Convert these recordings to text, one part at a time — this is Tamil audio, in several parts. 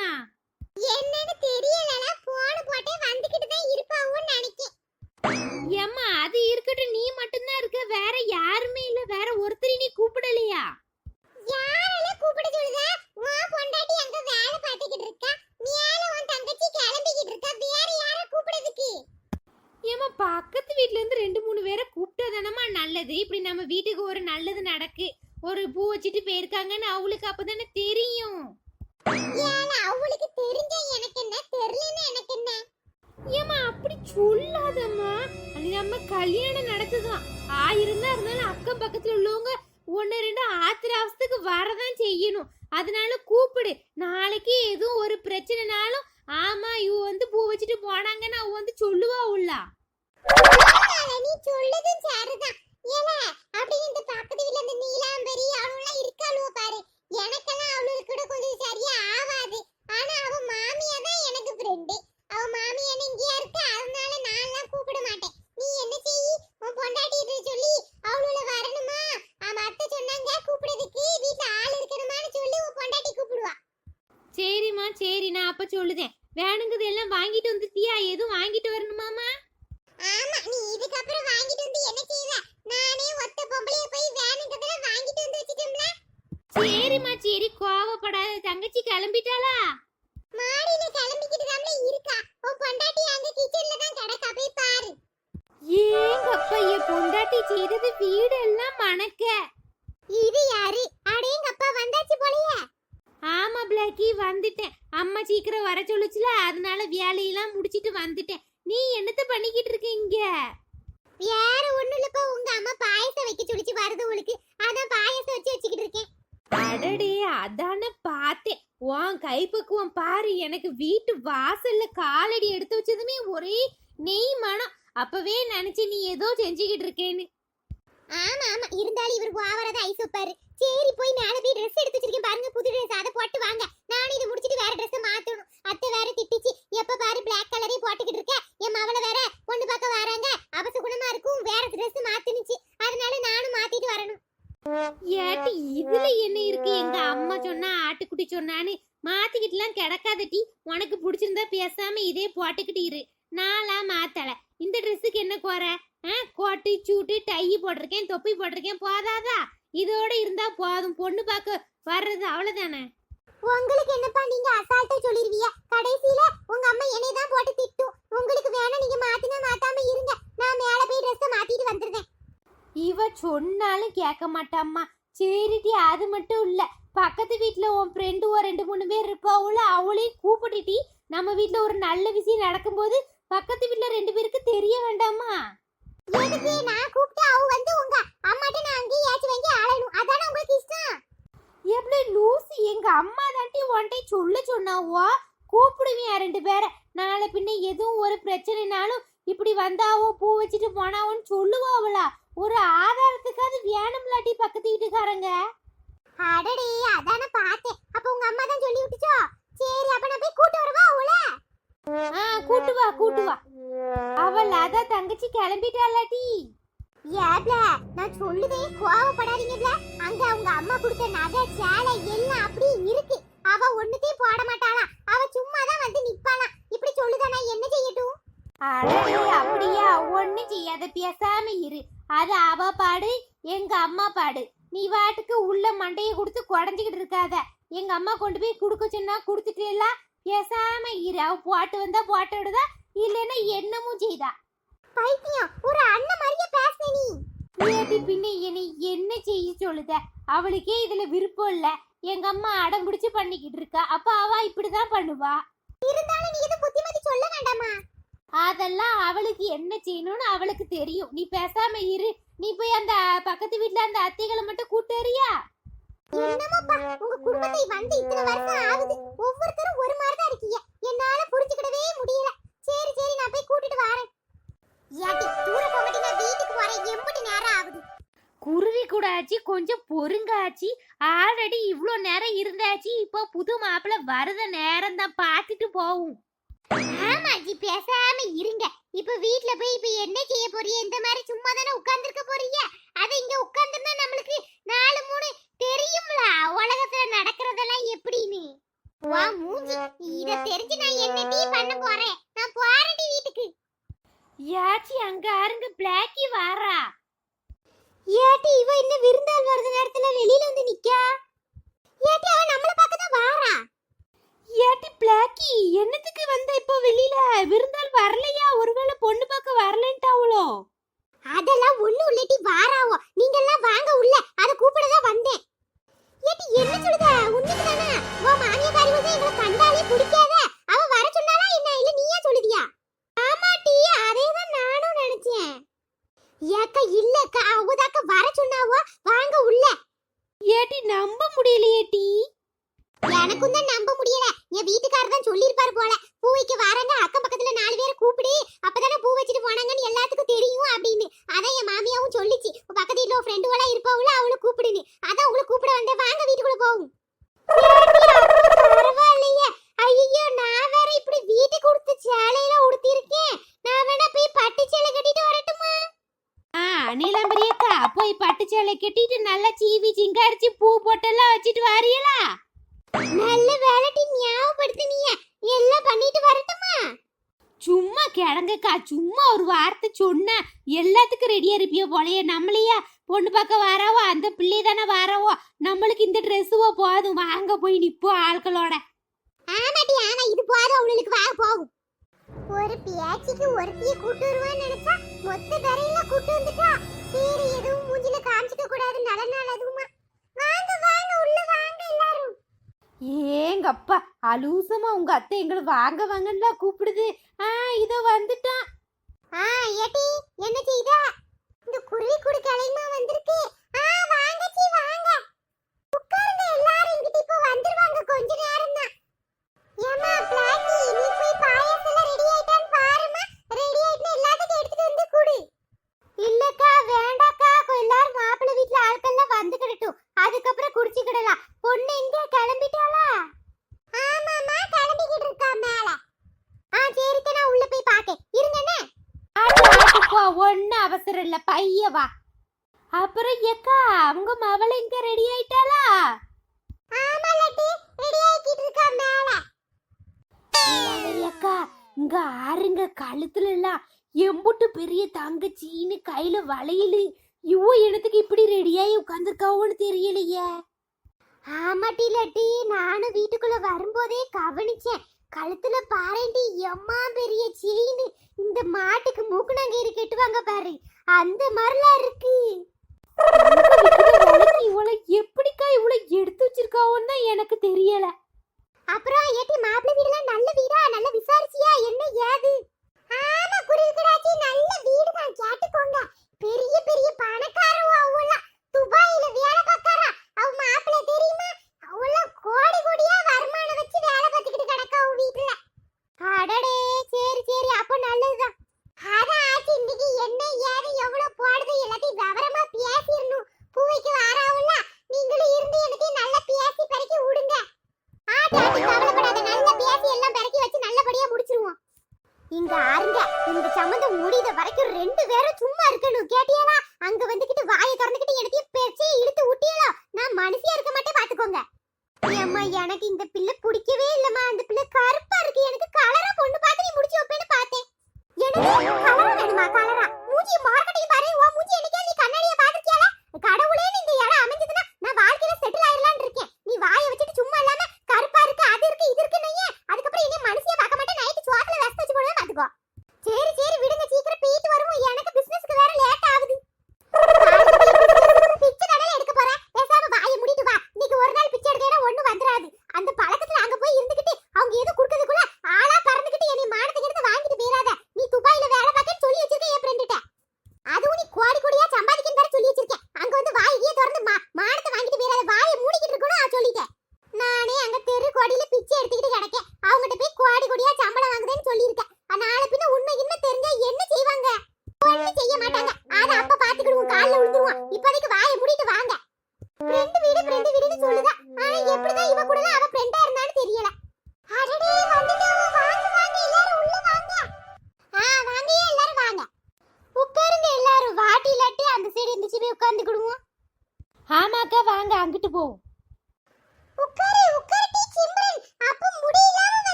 வருவாங்களா என்னன்னு தெரியலல போன் போட்டே வந்துகிட்டு தான் இருப்பாவுன்னு நினைக்கேன். ஏம்மா அது இருக்கட்டும் நீ மட்டும்தான் இருக்க. வேற யாருமே இல்ல. வேற ஒருத்தரையும் நீ கூப்பிடலையா? யாரெல்லாம் கூப்பிட சொல்லுதா? உன் பொண்டாட்டி அங்க வேலை பார்த்துக்கிட்டு இருக்கா. மேல உன் தங்கச்சி கிளம்பிக்கிட்டு இருக்கா. வேற யார கூப்பிடுறதுக்கு? ஏம்மா பக்கத்து வீட்ல இருந்து ரெண்டு மூணு பேரை கூப்பிட்டா தானம்மா நல்லது. இப்படி நம்ம வீட்டுக்கு ஒரு நல்லது நடக்கு. ஒரு பூ வச்சுட்டு போயிருக்காங்கன்னு அவளுக்கு அப்பதானே தெரியும். ஏல அவளுக்கு தெரிஞ்ச எனக்கு என்ன தெரியலன்னு எனக்கு என்ன? ஏம்மா அப்படி சொல்லாதம்மா. நம்ம கல்யாணம் நடக்குதான் ஆயிரம் தான் இருந்தாலும் அக்கம் பக்கத்துல உள்ளவங்க ஒன்று ரெண்டு ஆத்திர அவசத்துக்கு வரதான் செய்யணும். அதனால கூப்பிடு. நாளைக்கு எதுவும் ஒரு பிரச்சனைனாலும் ஆமா இவ வந்து பூ வச்சுட்டு போனாங்கன்னு அவ வந்து சொல்லுவா உள்ளா. நீ சொல்லதும் சரிதான். ஏல அப்படி இந்த பக்கத்து வீட்ல இந்த நீலாம்பரி அவளுலாம் இருக்காளுவ பாரு. எனக்கெல்லாம் அவளுக்கு கூட கொஞ்சம் சரியா ஆவாது. ஆனா அவ மாமியா தான் எனக்கு ஃப்ரெண்டு அவ மாமியா இங்கேயா இருக்கு? அதனால நான்லாம் கூப்பிட மாட்டேன். நீ என்ன செய்யி உன் பொண்டாட்டிட்டு சொல்லி அவளுல வரணுமா? ஆமா அத்தை சொன்னாங்க கூப்பிடுறதுக்கு. வீட்ல ஆள் இருக்கணுமான்னு சொல்லி உன் பொண்டாட்டி கூப்பிடுவா. சரிம்மா சரி நான் அப்ப சொல்லுதேன். வேணுங்கிறது எல்லாம் வாங்கிட்டு வந்துட்டியா? எதுவும் வாங்கிட்டு வரணுமாமா ஆமா நீ இதுக்கப்புறம் வாங்கிட்டு வந்து என்ன செய்வ? நானே ஒத்த பொம்பளைய போய் வேணுங்கிறதெல்லாம் வாங்கிட்டு வந்து வச்சிட்டோம்ல சரிம்மா சரி. கோவப்படாத. தங்கச்சி கிளம்பிட்டாளா? மாடியில கிளம்பிக்கிட்டு தான்ல இருக்கா. உன் பொண்டாட்டி அங்க கிச்சன்ல அடடே அதான பார்த்தேன். உன் கைப்பக்குவம் பாரு. எனக்கு வீட்டு வாசல்ல காலடி எடுத்து வச்சதுமே ஒரே நெய் மனம். அப்பவே நினைச்சு நீ ஏதோ செஞ்சுக்கிட்டு இருக்கேன்னு. ஆமா ஆமா. இருந்தாலும் இவர் ஓவரத ஐஸ் வைப்பாரு. சரி போய் மேல போய் ட்ரெஸ் எடுத்து வச்சிருக்கேன் பாருங்க. புது ட்ரெஸ் அதை போட்டு வாங்க. நானும் இதை முடிச்சிட்டு வேற ட்ரெஸ் மாத்தணும். அத்தை வேற திட்டிச்சு. எப்ப பாரு பிளாக் கலரே போட்டுக்கிட்டு இருக்க. என் மவளை வேற பொண்ணு பார்க்க வராங்க. அவசகுணமா இருக்கும். வேற ட்ரெஸ் மாத்துனுச்சு அதனால நானும் மாத்திட்டு வரணும் ஏட்டி இதுல என்ன இருக்கு எங்க அம்மா சொன்னா ஆட்டுக்குட்டி சொன்னான்னு மாத்திக்கிட்டுலாம் கிடக்காதட்டி உனக்கு பிடிச்சிருந்தா பேசாம இதே போட்டுக்கிட்டு இரு. நான்லாம் மாத்தல. இந்த ட்ரெஸ்ஸுக்கு என்ன குறை? ஆ கோட்டு சூட்டு டை போட்டிருக்கேன் தொப்பி போட்டிருக்கேன் போதாதா? இதோட இருந்தா போதும். பொண்ணு பார்க்க வர்றது அவ்வளவுதானே? உங்களுக்கு என்னப்பா நீங்க அசால்ட்டா சொல்லிருவீங்க? கடைசியில உங்க அம்மா என்னை தான் போட்டு திட்டும். உங்களுக்கு வேணா நீங்க மாத்தினா மாத்தாம இருங்க. நான் மேல போய் ட்ரெஸ் மாத்திட்டு வந்துருவேன். இவ சொன்னாலும் கேட்க மாட்டாம்மா. சரிடி அது மட்டும் இல்ல. பக்கத்து வீட்ல உன் ஃப்ரெண்டு ஒரு ரெண்டு மூணு பேர் இருப்பாவுல அவளையும் கூப்பிட்டுட்டி நம்ம வீட்ல ஒரு நல்ல விஷயம் நடக்கும்போது பக்கத்து வீட்ல ரெண்டு பேருக்கு தெரிய வேண்டாமா? எதுக்கு? நான் கூப்பிட்டு அவ வந்து உங்க அம்மாட்ட நான் அங்கேயே ஏச்சு வாங்கி ஆளணும் அதானே உங்களுக்கு இஷ்டம்? எப்படி லூசி. எங்க அம்மா தாண்டி ஒன்றை சொல்ல சொன்னாவோ? கூப்பிடுவேன் ரெண்டு பேரை. நாளை பின்ன எதுவும் ஒரு பிரச்சனைனாலும் இப்படி வந்தாவோ பூ வச்சுட்டு போனாவோன்னு சொல்லுவாவளா? ஒரு ஆதாரத்துக்காவது வேணும்லாட்டி பக்கத்து வீட்டுக்காரங்க. அடடே அதான பார்த்தேன். அப்ப உங்க அம்மா தான் சொல்லி விட்டுச்சோ? சரி அப்ப நான் போய் கூட்டு வரவா அவள ஆ கூட்டு வா கூட்டு வா. அவள் அத தங்கச்சி கிளம்பிட்டாளாட்டி ஏப்ல நான் சொல்லுதே கோவப்படாதீங்கப்ல அங்க உங்க அம்மா கொடுத்த நகை சேலை எல்லாம் அப்படியே இருக்கு. அவ ஒண்ணுத்தையும் போட மாட்டாளா. அவ சும்மா தான் வந்து நிப்பாளாம் இப்படி சொல்லுதா நான் என்ன செய்யட்டும்? அடடே அப்படியா? ஒண்ணு செய்யாத பேசாம இரு. அது அவ பாடு எங்க அம்மா பாடு. நீ வாட்டுக்கு உள்ள மண்டைய கொடுத்து குடஞ்சிக்கிட்டு இருக்காத. எங்க அம்மா கொண்டு போய் குடுக்க சொன்னா குடுத்துட்டேல பேசாம இரு. அவ போட்டு வந்தா போட்டு விடுதா இல்லைன்னா என்னமும் செய்தா. பைத்தியம் ஒரு அண்ணன் மாதிரியே பேசுன நீ. ஏடி பின்ன என்னை என்ன செய்ய சொல்லுத? அவளுக்கே இதுல விருப்பம் இல்ல. எங்க அம்மா அடம் பிடிச்சு பண்ணிக்கிட்டு இருக்கா. அப்ப அவ இப்படிதான் பண்ணுவா? இருந்தாலும் நீ இது புத்திமதி சொல்ல வேண்டாமா? அதெல்லாம் அவளுக்கு என்ன செய்யணும்னு அவளுக்கு தெரியும். நீ பேசாம இரு. நீ போய் அந்த பக்கத்து வீட்ல அந்த அத்தைகளை மட்டும் கூட்டு வரியா? என்னமோப்பா உங்க குடும்பத்தை வந்து இத்தனை வருஷம் ஆகுது. ஒவ்வொருத்தரும் ஒரு மாதிரி தான் இருக்கீங்க. என்னால புரிஞ்சுக்கிடவே முடியல. சரி சரி நான் போய் கூட்டிட்டு வரேன். ஏட்டி தூர போகட்டி நான் வீட்டுக்கு வரேன் எம்பிட்டு நேரம் ஆகுது. குருவி கூட ஆச்சு கொஞ்சம் பொறுங்க ஆச்சு ஆல்ரெடி இவ்ளோ நேரம் இருந்தாச்சு. இப்போ புது மாப்பிள்ளை வரத நேரம் தான் பார்த்துட்டு போவும். ஆமாஜி பேசாம இருங்க. இப்ப வீட்ல போய் இப்ப என்ன செய்ய போறீங்க இந்த மாதிரி சும்மா தானே உட்கார்ந்திருக்க போறீங்க? அது இங்க உட்கார்ந்திருந்தா நம்மளுக்கு நாலு மூணு தெரியும்ல. உலகத்துல நடக்கிறதெல்லாம் எப்படின்னு. வா மூஞ்சி. இத தெரிஞ்சு நான் என்ன டீ பண்ண போறேன்? நான் போறேன் வீட்டுக்கு. யாச்சி அங்க ஆருங்க. பிளாக்கி வாரா. ஏட்டி இவ இந்த விருந்தாள் வருது நேரத்துல வெளியில வந்து நிக்கா. ஏட்டி அவ நம்மள பார்க்க தான் வாரா. ஏட்டி பிளாக்கி என்னத்துக்கு வந்த இப்போ வெளியில? விருந்தாள் வரலையா? ஒருவேளை பொண்ணு பார்க்க வரலன்ட்டாவளோ. அதெல்லாம் ஒண்ணு உள்ளட்டி வாராவோ. நீங்க எல்லாம் வாங்க உள்ள. அத கூப்பிட தான் வந்தேன். ஏட்டி என்ன சொல்லுத? உன்னை ஃப்ரெண்டுகளா இருப்பாவுல அவளை கூப்பிடுன்னு அதான் உங்களை கூப்பிட வந்தேன். வாங்க வீட்டுக்குள்ள போகும் பரவாயில்லையே. ஐயோ நான் வேற இப்படி வீட்டுக்கு கொடுத்து சேலையில உடுத்திருக்கேன் நான் வேணா போய் பட்டு சேலை கட்டிட்டு வரட்டுமா? ஆ நீலாம்பரியக்கா போய் பட்டு சேலை கட்டிட்டு நல்லா சீவி சிங்காரிச்சு பூ பொட்டெல்லாம் வச்சுட்டு வாரியலா நல்ல வேலைட்டி ஞாபகப்படுத்தினீங்க எல்லாம் பண்ணிட்டு வரட்டுமா? சும்மா கிடங்கக்கா சும்மா ஒரு வார்த்தை சொன்னா எல்லாத்துக்கும் ரெடியா இருப்பியோ போலயே நம்மளையா பொண்ணு பார்க்க வரவோ அந்த பிள்ளை தானே வரவோ நம்மளுக்கு இந்த ட்ரெஸ்ஸுவோ போதும். வாங்க போய் நிப்போம் ஆட்களோட. ஆமாட்டி ஆமா இது போதும் அவளுக்கு வா போகும் ஒரு பேச்சுக்கு ஒருத்திய கூட்டு வருவான்னு நினைச்சா மொத்த தரையில கூட்டு வந்துட்டா. சரி எதுவும் மூஞ்சில காமிச்சிக்க கூடாது நல்ல நாள் அதுவுமா. வாங்க வாங்க உள்ள வாங்க எல்லாரும். ஏங்கப்பா அலூசமா உங்க அத்தை எங்களை வாங்க வாங்கன்னு கூப்பிடுது. ஆ இதோ வந்துட்டோம் ஆ ஏட்டி என்ன செய்தா? குருவி குடுக்க அலைமா வந்திருக்கு. ஆ வாங்க சி வாங்க. உட்காருங்க எல்லாரும் இங்கிட்ட இப்போ வந்துருவாங்க கொஞ்ச நேரம் தான் ஏமா பிளாக்கி நீ போய் பாயாசம் எல்லாம் ரெடி ஆயிட்டான்னு பாருமா ரெடி ஆயிட்டுனா எல்லாத்துக்கும் எடுத்துட்டு வந்து குடு இல்லக்கா வேண்டாக்கா எல்லாரும் மாப்பிள்ளை வீட்ல ஆட்கள்லாம் வந்துக்கிடட்டும் அதுக்கப்புறம் குடிச்சுக்கிடலாம் பொண்ணு எங்க கிளம்பிட்டாளா ஆமாமா கிளம்பிக்கிட்டு இருக்கா மேல ஆ சரிக்கா நான் உள்ள போய் பாக்கேன் இருங்கண்ணே ஆட்டு ஆட்டு போ ஒன்னும் அவசரம் இல்ல பைய வா அப்புறம் ஏக்கா அவங்க மவளை இங்க ரெடி ஆயிட்டாளா ஆமா லட்டி ரெடி ஆக்கிட்டு இருக்கா மேல இளவரி அக்கா இங்க ஆறுங்க கழுத்துல எல்லாம் எம்புட்டு பெரிய தங்கச்சின்னு கையில வளையலு. இவ்வளோ இடத்துக்கு இப்படி ரெடியாகி உட்காந்துருக்காவோன்னு தெரியலையே. ஆமாட்டி லட்டி நானும் வீட்டுக்குள்ள வரும்போதே கவனிச்சேன். கழுத்துல பாருண்டி எம்மா பெரிய செயின். இந்த மாட்டுக்கு மூக்குனாங்கயிறு கெட்டுவாங்க பாரு. அந்த மாதிரிலாம் இருக்கு. இவ்வளோ எப்படிக்கா இவ்வளோ எடுத்து வச்சிருக்காவோன்னு தான் எனக்கு தெரியல. அப்புறம் ஏட்டி மாப்பிள்ளை வீடுலாம் நல்ல வீடா? நல்ல விசாரிச்சியா? என்ன ஏது? ஆமா குருவிக்கடாச்சி நல்ல வீடு தான். கேட்டுக்கோங்க. பெரிய பெரிய பணக்காரவோ அவலாம் துபாயில வேலை பார்க்கறா அவ மாப்பிள்ளை தெரியும் அவலாம் கோடி கோடியா வருமானம் வச்சு வேலை பார்த்துக்கிட்டு கிடக்கா அவ வீட்டுல அடடே சரி சரி அப்போ நல்லதுதான் அதான் ஆச்சு இன்னைக்கு என்ன ஏது எவ்வளவு போடுது எல்லாத்தையும் விவரமா பேசிடணும் பூவைக்கு வாராவுல நீங்களும் இருந்து எனக்கு நல்லா பேசி பறக்கி விடுங்க ஆட்டி ஆட்டி கவலைப்படாத நல்ல பேசி எல்லாம் பிறக்கி வச்சு நல்லபடியா முடிச்சிருவோம் இங்க ஆருங்க இந்த சம்மந்தம் முடித வரைக்கும் ரெண்டு பேரும் சும்மா இருக்கணும். கேட்டியாலா அங்க வந்துகிட்டு வாயை திறந்துகிட்டு எடுத்து பேச்சே இழுத்து விட்டியலோ நான் மனுஷியா இருக்க மாட்டேன் பாத்துக்கோங்க. ஏம்மா எனக்கு இந்த பிள்ளை பிடிக்கவே இல்லம்மா. அந்த பிள்ளை கருப்பா இருக்கு. எனக்கு கலரா பொண்ணு பார்த்து நீ முடிச்சு வைப்பேன்னு பார்த்தேன். எனக்கு கலரா வேணுமா? கலரா மூஞ்சி மார்க்கெட்டிங் பாரு. உன் மூஞ்சி என்னைக்கே நீ கண்ணாடியை பாத்துக்கியால கடவுளே கோடி கோடியா சம்பாதிக்கும்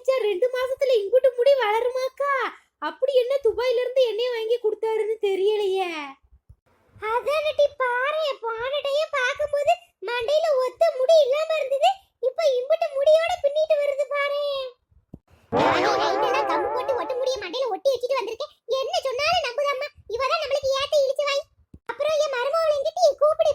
ஆயிடுச்சா ரெண்டு மாசத்துல இங்குட்டு முடி வளருமாக்கா? அப்படி என்ன துபாயில இருந்து எண்ணெய் வாங்கி கொடுத்தாருன்னு தெரியலையே. அதானடி பாறைய பானடைய பார்க்கும்போது மண்டையில ஒத்த முடி இல்லாம இருந்தது. இப்ப இம்புட்டு முடியோட பின்னிட்டு வருது பாரு. கம்பு போட்டு ஒட்ட முடிய மண்டையில ஒட்டி வச்சுட்டு வந்திருக்கேன் என்ன சொன்னாலும் நம்புதம்மா. இவதான் நம்மளுக்கு ஏத்த இழிச்சு வாய். அப்புறம் என் மருமகளை கூப்பிடு.